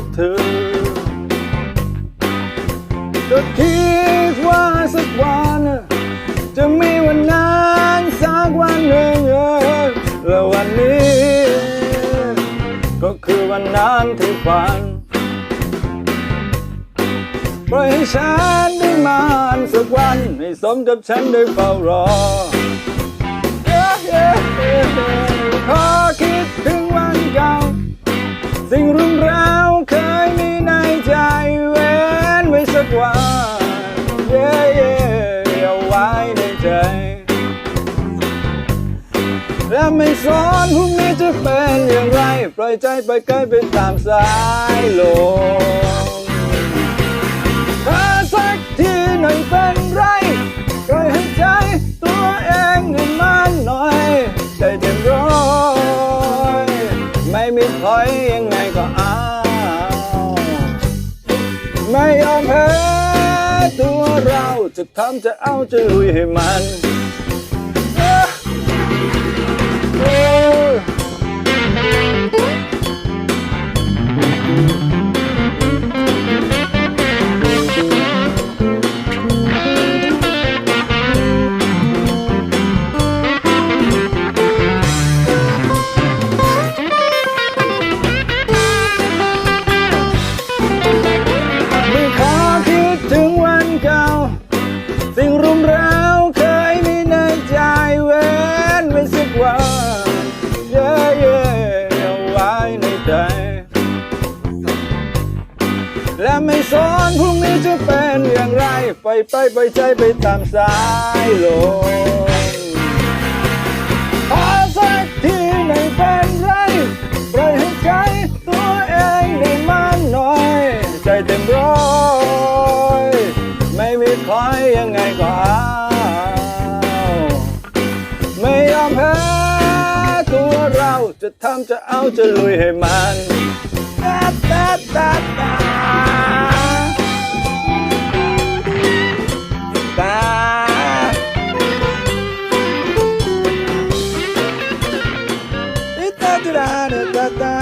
บเธอก็คิดว่าสักวัน จะมีวันนั้นสักวันหนึ่งเออและวันนี้ ก็คือวันนั้นที่ฝันปล่อยให้ฉันได้มานสักวัน ให้สมกับฉันได้เฝ้ารอ ขอคิดถึงวันเก่า สิ่งรุ่งรา ใจ และไม่สอนพรุ่งนี้จะเป็นอย่างไร ปล่อยใจไปไกลไปตามสายลมถ้าสักทีหน่อยเป็นไรปล่อยให้ใจตัวเองให้มันหน่อย ใจเต็มร้อยไม่มีถอยยังไงก็เอา ไม่ยอมแพ้ ตัวเราจะทำจะเอาจะลุยให้มัน ในใจและไม่สอนพรุ่งนี้จะเป็นอย่างไร ไปไปไปใจไปตามสายลมขอสักทีไม่เป็นไรปล่อยให้ใจตัวเองได้มันหน่อย ใจเต็มร้อยไม่มีคอยยังไงก็เอาไม่ยอมแพ้ จะทำจะเอาจะลุยให้มันตาตาตาตาตาตาตาตาตา